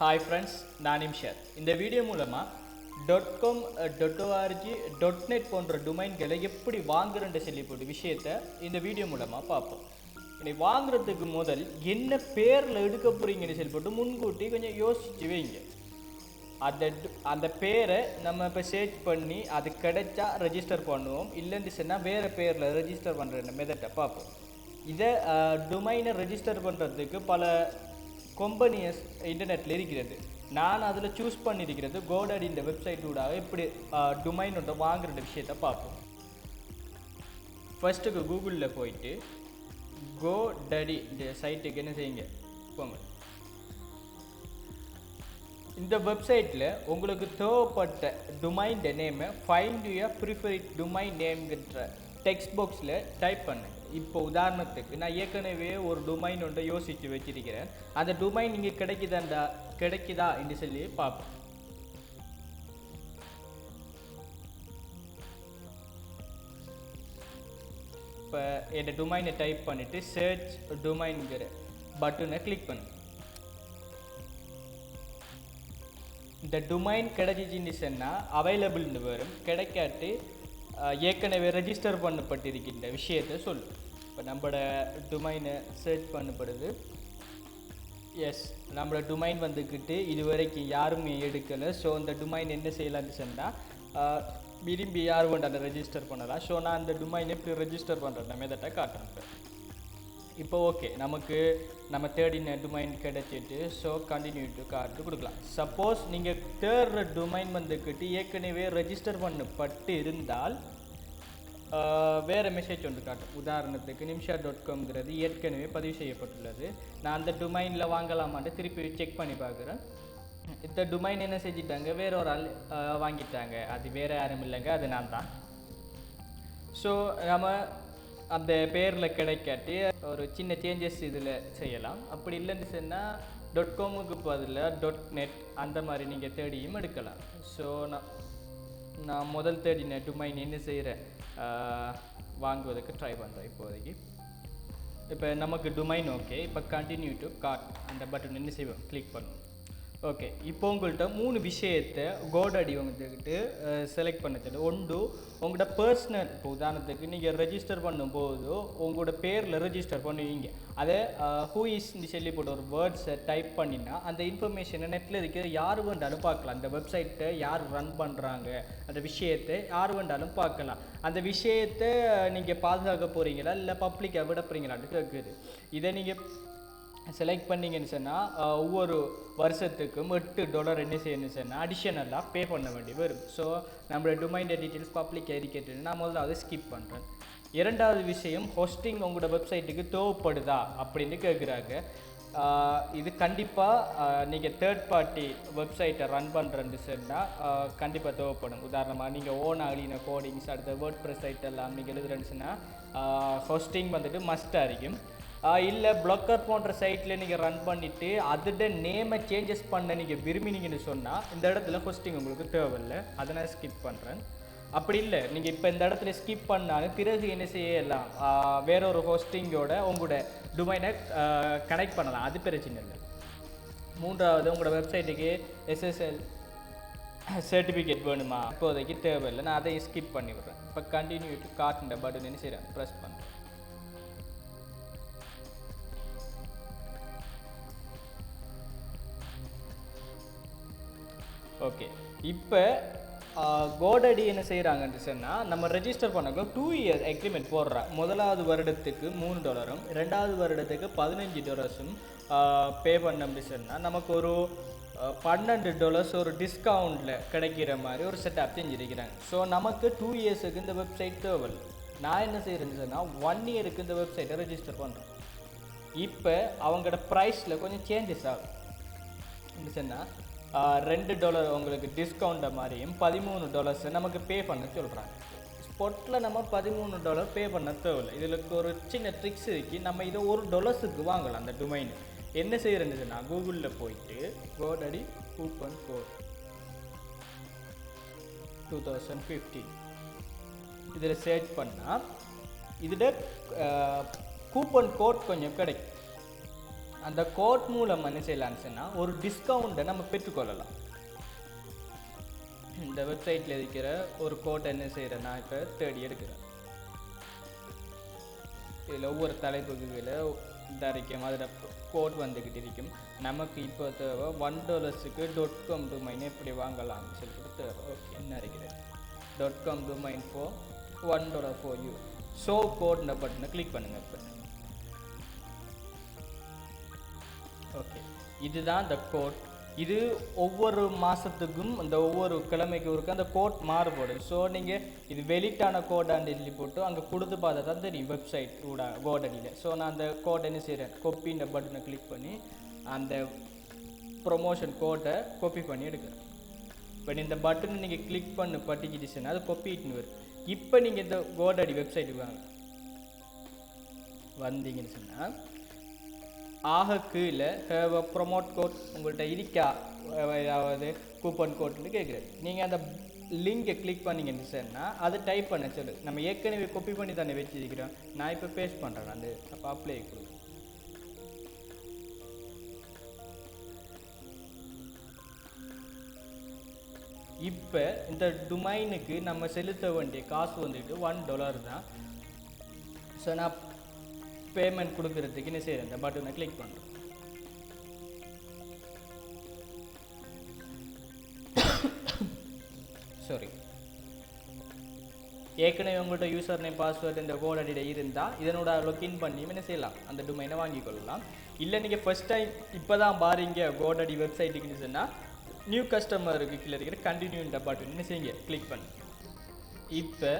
Hi friends நான் நிம்ஷர் இந்த video மூலமாக dot com dot O R G dot net போன்ற டொமைன்களை எப்படி வாங்குறேன்னு சொல்லி போட்டு விஷயத்தை இந்த வீடியோ மூலமாக பார்ப்போம். இதை வாங்குறதுக்கு முதல் என்ன பேரில் எடுக்க போகிறீங்கன்னு சொல்லி போட்டு முன்கூட்டி கொஞ்சம் யோசிச்சு வைங்க. அந்த அந்த பேரை நம்ம இப்போ சேர்ச் பண்ணி அது கிடைச்சா ரெஜிஸ்டர் பண்ணுவோம். இல்லைன்னு சொன்னால் வேறு பேரில் ரெஜிஸ்டர் பண்ணுற மெதட்டை பார்ப்போம். இதை டொமைனை ரெஜிஸ்டர் பண்ணுறதுக்கு பல கொம்பனியஸ் இன்டர்நெட்டில் இருக்கிறது. நான் அதில் சூஸ் பண்ணியிருக்கிறது கோடடி இந்த வெப்சைட் ஊடாக எப்படி டொமைன் ஒன்றை வாங்குற விஷயத்தை பார்ப்போம். ஃபர்ஸ்ட்டுக்கு கூகுளில் போயிட்டு கோ டடி இந்த சைட்டுக்கு என்ன செய்யுங்க? போங்க. இந்த வெப்சைட்டில் உங்களுக்கு தேவைப்பட்ட டொமைன் நேமை ஃபைண்ட் யூ ப்ரிஃபரிட் டொமைன் நேம்ங்கிற டெக்ஸ்ட் பாக்ஸில் டைப் பண்ணு. இப்போ உதாரணத்துக்கு நான் ஏற்கனவே ஒரு டொமைன் ஒன்றை யோசித்து வச்சிருக்கிறேன். அந்த டொமைன் இங்கே கிடைக்குதாண்டா? கிடைக்குதா என்று சொல்லி பார்ப்போம். இப்போ என்னோட டொமைனை டைப் பண்ணிவிட்டு சர்ச் டொமைன்கிற பட்டனை கிளிக் பண்ணு. இந்த டொமைன் கிடைச்சிச்சின்னு சொன்னால் அவைலபிள்னு வரும். கிடைக்காட்டு ஏற்கனவே ரெஜிஸ்டர் பண்ணப்பட்டிருக்கின்ற விஷயத்தை சொல்லு. இப்போ நம்மளோட டொமைனை சர்ச் பண்ணப்படுது எஸ் நம்மளோட டொமைன் வந்துக்கிட்டு இது வரைக்கும் யாருமே எடுக்கலை. ஸோ அந்த டொமைன் என்ன செய்யலான்னு சொன்னால் விரும்பி யார் வேண்டாம் ரெஜிஸ்டர் பண்ணலாம்? ஸோ நான் அந்த டொமைனை எப்படி ரெஜிஸ்டர் பண்ணுறேன் மெதட்டை காட்டுறேன் இப்போ ஓகே நமக்கு நம்ம தேர்டின் டொமைன் கிடைச்சிட்டு ஸோ கண்டினியூ டு கார்டு கொடுக்கலாம். சப்போஸ் நீங்கள் தேர்ட் டொமைன் வந்துக்கிட்டு ஏற்கனவே ரெஜிஸ்டர் பண்ணப்பட்டு இருந்தால் வேறு மெசேஜ் ஒன்று காட்டும். உதாரணத்துக்கு நிமிஷா டாட் காம்ங்கிறது ஏற்கனவே பதிவு செய்யப்பட்டுள்ளது. நான் அந்த டொமைனில் வாங்கலாமான்ட்டு திருப்பி செக் பண்ணி பார்க்குறேன். இந்த டொமைன் என்ன செஞ்சிட்டாங்க? வேற ஒரு ஆள் வாங்கிட்டாங்க. அது வேறு யாரும் இல்லைங்க அது நான் தான் ஸோ நம்ம அந்த பேரில் கிடைக்காட்டி ஒரு சின்ன சேஞ்சஸ் இதில் செய்யலாம். அப்படி இல்லைன்னு சொன்னால் டாட் காமுக்கு பதில் டாட் நெட் அந்த மாதிரி நீங்கள் தேடியும் எடுக்கலாம். ஸோ நான் நான் முதல் தேடின டொமைன் என்ன செய்கிறேன் வாங்குவதற்கு ட்ரை பண்ணுறேன் இப்போதைக்கு. இப்போ நமக்கு டொமைன் ஓகே இப்போ கண்டினியூ டு கார்ட் அந்த பட்டன் என்ன செய்வோம்? கிளிக் பண்ணுவோம். ஓகே இப்போ உங்கள்கிட்ட மூணு விஷயத்தை கோடடி வந்துக்கிட்டு செலக்ட் பண்ண சொல்லி. ஒன்று உங்களோட பர்சனல் இப்போ உதாரணத்துக்கு நீங்கள் ரெஜிஸ்டர் பண்ணும்போது உங்களோட பேரில் ரெஜிஸ்டர் பண்ணுவீங்க. அதை ஹூ இஸ்ன்னு சொல்லி போட்டு ஒரு வேர்ட்ஸை டைப் பண்ணினா அந்த இன்ஃபர்மேஷனை நெட்டில் இருக்கிற யார் வேண்டாலும் பார்க்கலாம். அந்த வெப்சைட்டை யார் ரன் பண்ணுறாங்க அந்த விஷயத்தை யார் வேண்டாலும் பார்க்கலாம். அந்த விஷயத்தை நீங்கள் பாதுகாக்க போகிறீங்களா இல்லை பப்ளிக்காக விட போகிறீங்களான்னு கேட்குது இதை நீங்கள் செலக்ட் பண்ணீங்கன்னு சொன்னால் ஒவ்வொரு வருஷத்துக்கும் எட்டு டாலர் என்ன செய்யணும் சொன்னால் அடிஷனலாக பே பண்ண வேண்டி வரும். ஸோ நம்மளோட டொமைன் டீட்டெயில்ஸ் பப்ளிக் எரிக்கேட்டு நான் முதல்ல அதை ஸ்கிப் பண்ணுறேன் இரண்டாவது விஷயம் ஹோஸ்டிங் உங்களோட வெப்சைட்டுக்கு தேவைப்படுதா அப்படின்னு கேட்குறாங்க இது கண்டிப்பாக நீங்கள் தேர்ட் பார்ட்டி வெப்சைட்டை ரன் பண்ணுறேன்னு சொன்னால் கண்டிப்பாக தேவைப்படும். உதாரணமாக நீங்கள் ஓன் ஆகலின கோடிங்ஸ் அடுத்த வேர்ட் ப்ரெஸ் சைட் எல்லாம் நீங்கள் எழுதுறேன்னு சொன்னால் ஹோஸ்டிங் வந்துட்டு மஸ்ட்டாக இருக்கும். இல்லை ப்ளக்கர் போன்ற சைட்டில் நீங்கள் ரன் பண்ணிவிட்டு அதோட நேமை சேஞ்சஸ் பண்ண நீங்கள் விரும்பினீங்கன்னு சொன்னால் இந்த இடத்துல ஹோஸ்டிங் உங்களுக்கு தேவையில்லை. அதை நான் ஸ்கிப் பண்ணுறேன் அப்படி இல்லை நீங்கள் இப்போ இந்த இடத்துல ஸ்கிப் பண்ணாலும் பிறகு என்ன செய்யலாம்? வேற ஒரு ஹோஸ்டிங்கோட உங்களோட டொமைனை கனெக்ட் பண்ணலாம். அது பிரச்சனை இல்லை. மூன்றாவது உங்களோட வெப்சைட்டுக்கு எஸ்எஸ்எல் சர்டிஃபிகேட் வேணுமா? இப்போதைக்கு தேவையில்லை. நான் அதை ஸ்கிப் பண்ணி விடுறேன் இப்போ கண்டினியூ டு காட்டுன்ற பட்டன் என்ன செய்கிறேன் ப்ரெஸ் பண்ணுறேன் ஓகே இப்போ கோடடி என்ன செய்கிறாங்கன்னு சொன்னால் நம்ம ரெஜிஸ்டர் பண்ணக்க டூ இயர் எக்ரிமெண்ட் போடுறோம் முதலாவது வருடத்துக்கு மூணு டாலரும் ரெண்டாவது வருடத்துக்கு பதினஞ்சு டாலர்ஸும் பே பண்ணோம்னு சொன்னால் நமக்கு ஒரு பன்னெண்டு டாலர்ஸ் ஒரு டிஸ்கவுண்ட்டில் கிடைக்கிற மாதிரி ஒரு செட்டப் செஞ்சுருக்கிறாங்க. ஸோ நமக்கு டூ இயர்ஸுக்கு இந்த வெப்சைட் தேவை நான் என்ன செய்கிறேன்னு சொன்னால் ஒன் இயருக்கு இந்த வெப்சைட்டை ரெஜிஸ்டர் பண்ணுறேன் இப்போ அவங்களோட ப்ரைஸில் கொஞ்சம் சேஞ்சஸ் ஆகும். என்ன சொன்னால் ரெண்டு டாலர் உங்களுக்கு டிஸ்கவுண்ட்டை மாதிரியும் பதிமூணு டாலர்ஸ் நமக்கு பே பண்ண சொல்கிறாங்க ஸ்பொட்டில் நம்ம பதிமூணு டாலர் பே பண்ண தேவையில்லை. இதில் ஒரு சின்ன ட்ரிக்ஸ் இருக்கு. நம்ம இதை ஒரு டாலர்ஸுக்கு வாங்கலாம் அந்த டொமைன் என்ன செய்கிறேன்னு கூகுளில் போயிட்டு GoDaddy coupon code two thousand fifteen இதில் சர்ச் பண்ணால் இதில் கூப்பன் கோட் கொஞ்சம் கிடைக்கும். அந்த கோட் மூலம் என்ன செய்யலாம்னு சொன்னால் ஒரு டிஸ்கவுண்ட்டை நம்ம பெற்றுக்கொள்ளலாம். இந்த வெப்சைட்டில் இருக்கிற ஒரு கோட் என்ன செய்கிறேன் நான் இப்போ தேடி எடுக்கிறேன். இதில் ஒவ்வொரு தலைப்புகளை தரைக்கும் அதில் கோட் வந்துக்கிட்டு இருக்கும். நமக்கு இப்போ தேவை ஒன் டாலர்ஸுக்கு டாட் காம் டொமைன் எப்படி வாங்கலாம்னு சொல்லிட்டு தேவை. ஓகே என்ன இருக்கிறது dot com domain for one dollar for you show கோட்ன பட்டனை கிளிக் பண்ணுங்கள் இப்போ. இதுதான் இந்த கோட் இது ஒவ்வொரு மாதத்துக்கும் இந்த ஒவ்வொரு கிழமைக்கு ஒருக்க அந்த கோட் மாறுபடும். ஸோ நீங்கள் இது வெளிட்டான கோடான்னு சொல்லி போட்டு அங்கே கொடுத்து பார்த்தா தான் தெரியும் வெப்சைட் கூட கோடனியில் ஸோ நான் அந்த கோட் என்ன செய்கிறேன் கொப்பின்ற பட்டனை கிளிக் பண்ணி அந்த ப்ரொமோஷன் கோட்டை கொப்பி பண்ணி எடுக்கிறேன். இப்போ இந்த பட்டனை நீங்கள் கிளிக் பண்ண பட்டிக்கிட்டுச்சுன்னா அது கொப்பிட்டுன்னு வரும். இப்போ நீங்கள் இந்த கோடடி வெப்சைட்டுக்கு வாங்க வந்தீங்கன்னு சொன்னால் ஆக கீழே ஹேவ் அ ப்ரொமோட் கோட் உங்கள்கிட்ட இருக்கா? ஏதாவது கூப்பன் கோட்னு கேட்குறது நீங்கள் அந்த லிங்கை கிளிக் பண்ணிங்கன்னு சொன்னால் அதை டைப் பண்ண சொல்லு. நம்ம ஏற்கனவே கொப்பி பண்ணி தானே வச்சுருக்கிறோம். நான் இப்போ பேஸ்ட் பண்ணுறேன் அந்த அப்போ அப்ளை கொடுங்க இப்போ இந்த டுமைனுக்கு நம்ம செலுத்த வேண்டிய காசு வந்துட்டு ஒன் டாலர் தான். ஸோ நான் பேமெண்ட் கொடுக்கறதுக்கு என்ன செய்கிறேன் இந்த பட்டனை கிளிக் பண்ணுறேன் சாரி ஏற்கனவே உங்கள்கிட்ட யூசர் நேம் பாஸ்வேர்டு இந்த கோட் அடியில் இருந்தால் இதனோட லொக்கின் பண்ணி என்ன செய்யலாம்? அந்த டொமைனை வாங்கிக் கொள்ளலாம். இல்லை நீங்கள் ஃபஸ்ட் டைம் இப்போ தான் பாருங்க கோட் அடி வெப்சைட்டுக்குன்னு சொன்னால் நியூ கஸ்டமருக்கு கீழே இருக்கிற கண்டினியூன்ற பட்டன் என்ன செய்யுங்க. கிளிக் பண்ணு. இப்போ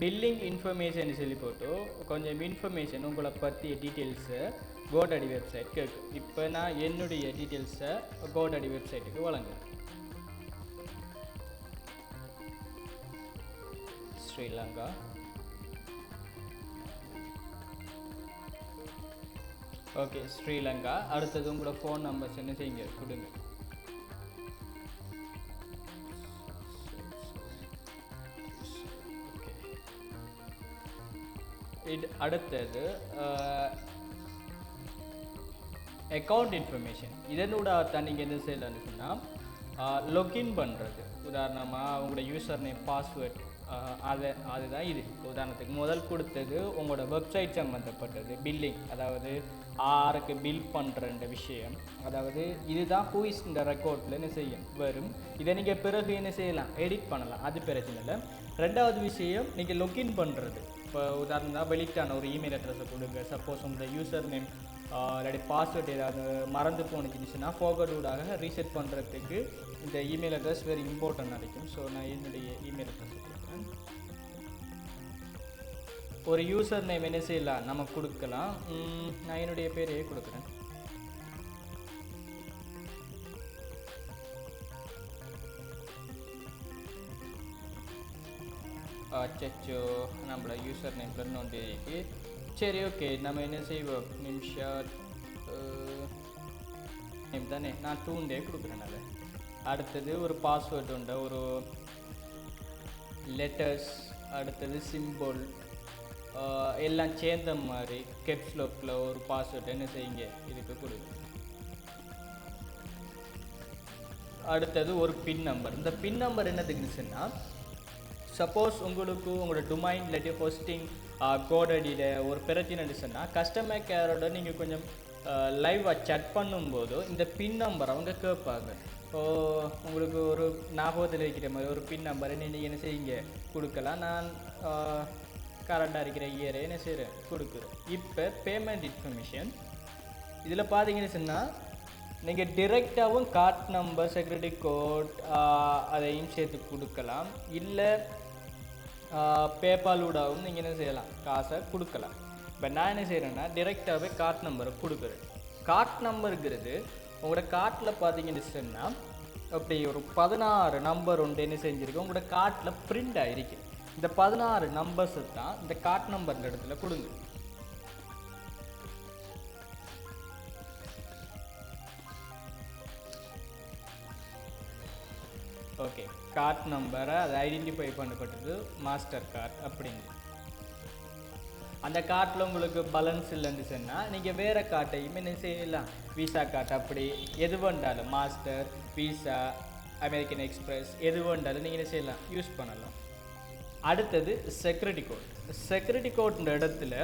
பில்லிங் இன்ஃபர்மேஷன் சொல்லி போட்டு கொஞ்சம் இன்ஃபர்மேஷன் உங்களை பற்றிய டீட்டெயில்ஸு கோடடி வெப்சைட் கேட்கும் இப்போ நான் என்னுடைய டீட்டெயில்ஸை கோடடி வெப்சைட்டுக்கு வழங்குறேன். ஸ்ரீலங்கா. ஓகே ஸ்ரீலங்கா. அடுத்தது உங்களோட ஃபோன் நம்பர்ஸ் என்ன செய்யுங்க? கொடுங்க. அடுத்தது அக்கௌண்ட் இன்ஃபர்மேஷன் இதனோட தான் நீங்கள் என்ன செய்யலாம்னு சொன்னால் லொக்இன் பண்ணுறது உதாரணமாக உங்களோட யூசர் நேம் பாஸ்வேர்ட் அதை அதுதான் இது. உதாரணத்துக்கு முதல் கொடுத்தது உங்களோட வெப்சைட் சம்மந்தப்பட்டது பில்லிங் அதாவது ஆருக்கு பில் பண்ணுற விஷயம். அதாவது இதுதான் ஹூஇஸ் இந்த ரெக்கார்டில் என்ன செய்யும்? வரும். இதை நீங்கள் பிறகு என்ன செய்யலாம்? எடிட் பண்ணலாம். அது பிரச்சனை இல்லை. ரெண்டாவது விஷயம் நீங்கள் லொக்கின் பண்ணுறது இப்போ உதாரணம் வெளிக்கான ஒரு இமெயில் அட்ரஸை கொடுங்க. சப்போஸ் உங்கள் யூசர் நேம் இல்லாட்டி பாஸ்வேர்ட் ஏதாவது மறந்து போனுச்சுன்னா ஃபோகர்டூடாக ரீசெட் பண்ணுறதுக்கு இந்த இமெயில் அட்ரஸ் வெரி இம்பார்ட்டன்ட் நடக்கும் ஸோ நான் என்னுடைய இமெயில் அட்ரஸ் கொடுக்குறேன். ஒரு யூசர் நேம் என்ன செய்யலாம்? நம்ம கொடுக்கலாம். நான் என்னுடைய பேரையே கொடுக்குறேன். அச்சோ நம்மளோட யூசர் நேம் இன்னொன்று இருக்கு சரி ஓகே நம்ம என்ன செய்வோம் நிமிஷம் நேம் தானே நான் டூண்டே கொடுக்குறேன் அதை அடுத்தது ஒரு பாஸ்வேர்டு உண்டு ஒரு லெட்டர்ஸ் அடுத்தது சிம்பிள் எல்லாம் சேர்ந்த மாதிரி கெப்ஸ்லோக்கில் ஒரு பாஸ்வேர்டு என்ன செய்யுங்க இதுக்கு கொடுங்க அடுத்தது ஒரு பின் நம்பர் இந்த பின் நம்பர் என்னதுக்குன்னு சொன்னால் சப்போஸ் உங்களுக்கு உங்களோட டொமைன் இல்லாட்டி ஹோஸ்டிங் கோடடியில் ஒரு பிரச்சனை சொன்னால் கஸ்டமர் கேரோட நீங்கள் கொஞ்சம் லைவாக சட் பண்ணும்போது இந்த பின் நம்பர் அவங்க கேட்பாங்க. ஸோ உங்களுக்கு ஒரு ஞாபகத்தில் இருக்கிற மாதிரி ஒரு பின் நம்பரை நீங்கள் என்ன செய்யுங்க கொடுக்கலாம். நான் கரண்டாக இருக்கிற இயரை என்ன செய்கிறேன் கொடுக்குறேன். இப்போ பேமெண்ட் இன்ஃபர்மேஷன் இதில் பார்த்தீங்கன்னு சொன்னால் நீங்கள் டிரெக்டாகவும் கார்ட் நம்பர் செக்யூரிட்டி கோட் அதையும் சேர்த்து கொடுக்கலாம். இல்லை பேபாலூடாகவும் நீங்கள் என்ன செய்யலாம்? காசை கொடுக்கலாம். இப்போ நான் என்ன செய்கிறேன்னா டிரெக்டாகவே கார்ட் நம்பரை கொடுக்குறேன். கார்ட் நம்பருங்கிறது உங்களோட கார்ட்டில் பார்த்தீங்கன்னு சொன்னால் அப்படி ஒரு பதினாறு நம்பர் ஒன்று என்ன செஞ்சுருக்கு? உங்களோட கார்ட்டில் பிரிண்ட் ஆகிருக்கு இந்த பதினாறு நம்பர்ஸு தான் இந்த கார்ட் நம்பர் இடத்துல கொடுங்க. கார்ட் நம்பரை அது ஐடென்டிஃபை பண்ணப்பட்டது மாஸ்டர் கார்ட் அப்படின்னு அந்த கார்ட்டில் உங்களுக்கு பேலன்ஸ் இல்லைன்னு சொன்னால் நீங்கள் வேறு கார்ட்டையும் என்ன செய்யலாம். விசா கார்ட் அப்படி எது வேண்டாலும் மாஸ்டர் விசா அமெரிக்கன் எக்ஸ்பிரஸ் எது வேண்டாலும் நீங்கள் என்ன செய்யலாம் யூஸ் பண்ணலாம். அடுத்தது செக்யூரிட்டி கோட் செக்யூரிட்டி கோட்ன்ற இடத்துல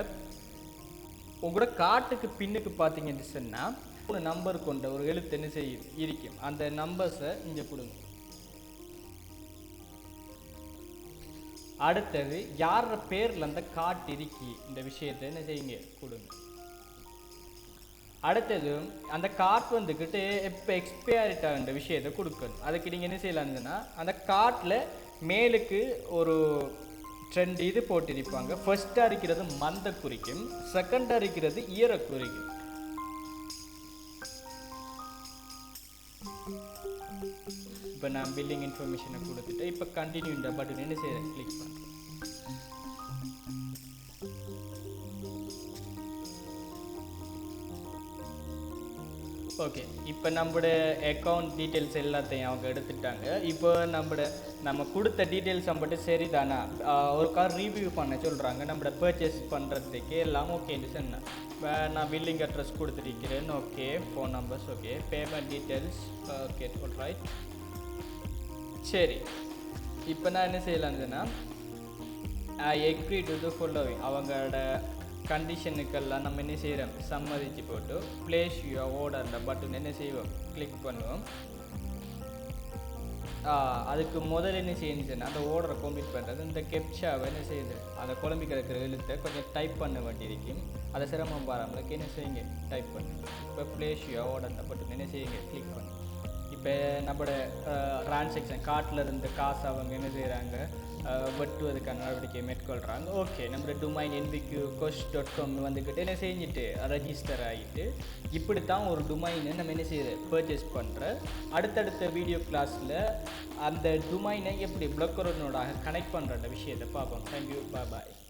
உங்களோட கார்ட்டுக்கு பின்னுக்கு பார்த்தீங்கன்னு சொன்னால் ஒரு நம்பர் கொண்ட ஒரு எழுத்து என்ன செய்யும் இருக்கும். அந்த நம்பர்ஸை இங்கே கொடுங்க. அடுத்தது யாரோட பேரில் அந்த காட்டு இருக்கி? இந்த விஷயத்தை என்ன செய்யுங்க? கொடுங்க. அடுத்தது அந்த கார்ட் வந்துக்கிட்டு எப்போ எக்ஸ்பயரிட் இந்த விஷயத்தை கொடுக்கணும். அதுக்கு நீங்கள் என்ன செய்யலாம்னா அந்த கார்ட்டில் மேலுக்கு ஒரு ட்ரெண்ட் இது போட்டிருப்பாங்க. ஃபர்ஸ்ட்டாக இருக்கிறது மந்த குறிக்கும் செகண்டாக இருக்கிறது ஈர குறிக்கும். இப்போ நான் பில்லிங் இன்ஃபர்மேஷனை கொடுத்துட்டு இப்போ கண்டினியூ இந்த பட்டன் என்ன செய்கிறேன் கிளிக் பண்ணுறேன் ஓகே இப்போ நம்மளோட அக்கௌண்ட் டீட்டெயில்ஸ் எல்லாத்தையும் அவங்க எடுத்துட்டாங்க. இப்போ நம்மளோட நம்ம கொடுத்த டீட்டெயில்ஸ் மட்டும் சரிதானா? ஒரு கார் ரிவ்யூ பண்ண சொல்கிறாங்க நம்மளோட பர்ச்சேஸ் பண்ணுறதுக்கு எல்லாம் ஓகேன்னு சொன்னேன் இப்போ நான் பில்லிங் அட்ரஸ் கொடுத்துருக்கிறேன் okay phone numbers okay payment details okay right சரி. இப்போ நான் என்ன செய்யலாம்னா I agree to the following அவங்களோட கண்டிஷனுக்கெல்லாம் நம்ம என்ன செய்கிறோம் சம்மதிச்சு போட்டு பிளேஸ் யூ ஓடரில் பட்டன் என்ன செய்வோம்? கிளிக் பண்ணுவோம். அதுக்கு முதல்ல என்ன செய்யணுச்சுன்னா அந்த ஓர்டரை கம்ப்ளீட் பண்ணுறது இந்த கெப்சாவை என்ன செய்யுது? அந்த குழம்பி கிடக்கிற எழுத்தை கொஞ்சம் டைப் பண்ண வேண்டியிருக்கும். அதை சிரமம் பாராமலுக்கு என்ன செய்யுங்க? டைப் பண்ணுங்க இப்போ பிளேஸ் யூ ஓடரில் பட்டன் என்ன செய்யுங்க? கிளிக் பண்ணுங்க இப்போ நம்மளோட டிரான்சாக்ஷன் கார்ட்டில் இருந்து காசு அவங்க என்ன செய்கிறாங்க வெட்டுவதற்கான நடவடிக்கை மேற்கொள்கிறாங்க ஓகே நம்மளோட டுமைன் என்பிக்யூ கொஸ்ட் டாட் காம் வந்துக்கிட்டு என்ன செஞ்சுட்டு ரெஜிஸ்டர் ஆகிட்டு இப்படி தான் ஒரு டுமைனை நம்ம என்ன செய்யுது பர்ச்சேஸ் பண்ணுற அடுத்தடுத்த வீடியோ கிளாஸில் அந்த டுமைனை எப்படி பிளக்கரோனோட கனெக்ட் பண்ணுற விஷயத்தை பார்ப்போம். தேங்க்யூ பாய் பாய்